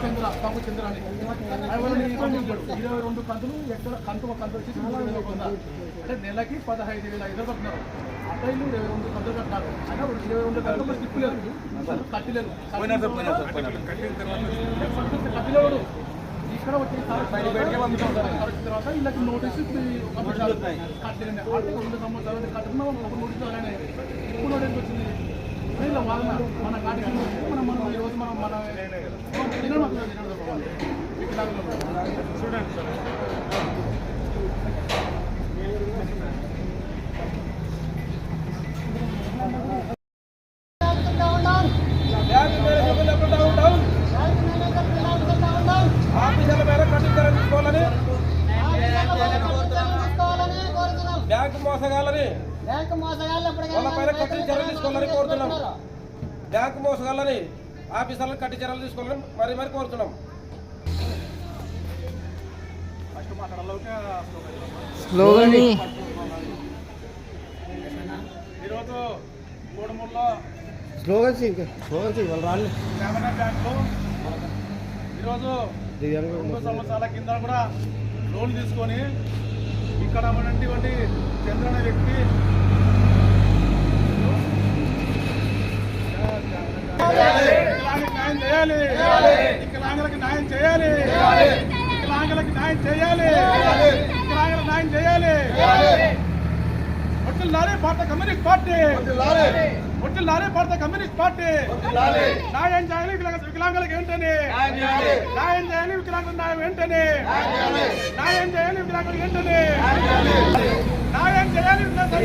చంద్ర చంద్ర అని ఇరవై రెండు కంతులు ఎక్కడ కంతు ఒక కంతు వంద అంటే నెలకి పదహైదు వేల ఐదు కట్టినారు అబ్బాయిలు ఇరవై రెండు కంతులు అయినా ఇప్పుడు ఇరవై రెండు కంతులు స్లిప్ లేదు కట్టలేదు కట్టలేడు ఇక్కడ తర్వాత వీళ్ళకి నోటీసు కట్టలేండి అంటే రెండు సంవత్సరాలు కట్టుకున్నా ఒక నోటీసు అలానే ఇప్పుడు నోటీస్ వచ్చింది. ఇలా వాళ్ళ మన కాటికి మనం మనం ఈరోజు మనం మన తినడం చూడండి sir bank manager down down ఆఫీసర్ల మేర కఠిన చర్యలు తీసుకోవాలని బ్యాంకు మోసగాళ్ళని. బ్యాంకు మోసగాళ్ళు వాళ్ళ పైన కఠిన చర్యలు తీసుకోవాలని కోరుతున్నాం. బ్యాంకు మోసగాళ్ళని ఆఫీసర్లను కఠిన చర్యలు తీసుకోవాలని మరి మరి కోరుతున్నాం. ఈరోజు గ్రామీణ బ్యాంకులో ఈరోజు రెండు సంవత్సరాల కింద కూడా లోన్ తీసుకొని ఇక్కడ ఉన్నటువంటి చంద్ర అనే వ్యక్తి న్యాయం చేయాలి వికలాంగులకు న్యాయం చేయాలి. వికలాంగులకు న్యాయం చేయాలి. వికలాంగులకు న్యాయం చేయాలి. వడ్డిల్లారే భారత కమ్యూనిస్ట్ పార్టీ. వడ్డిల్లారే భారత కమ్యూనిస్ట్ పార్టీ. న్యాయం చేయాలి వికలాంగ- వికలాంగులకు ఏంటని? న్యాయం చేయాలి. వికలాంగులకు న్యాయం ఏంటని? న్యాయం చేయాలి. వికలాంగులకు ఏంటని? న్యాయం చేయాలి. న్యాయం చేయాలి వికలాంగ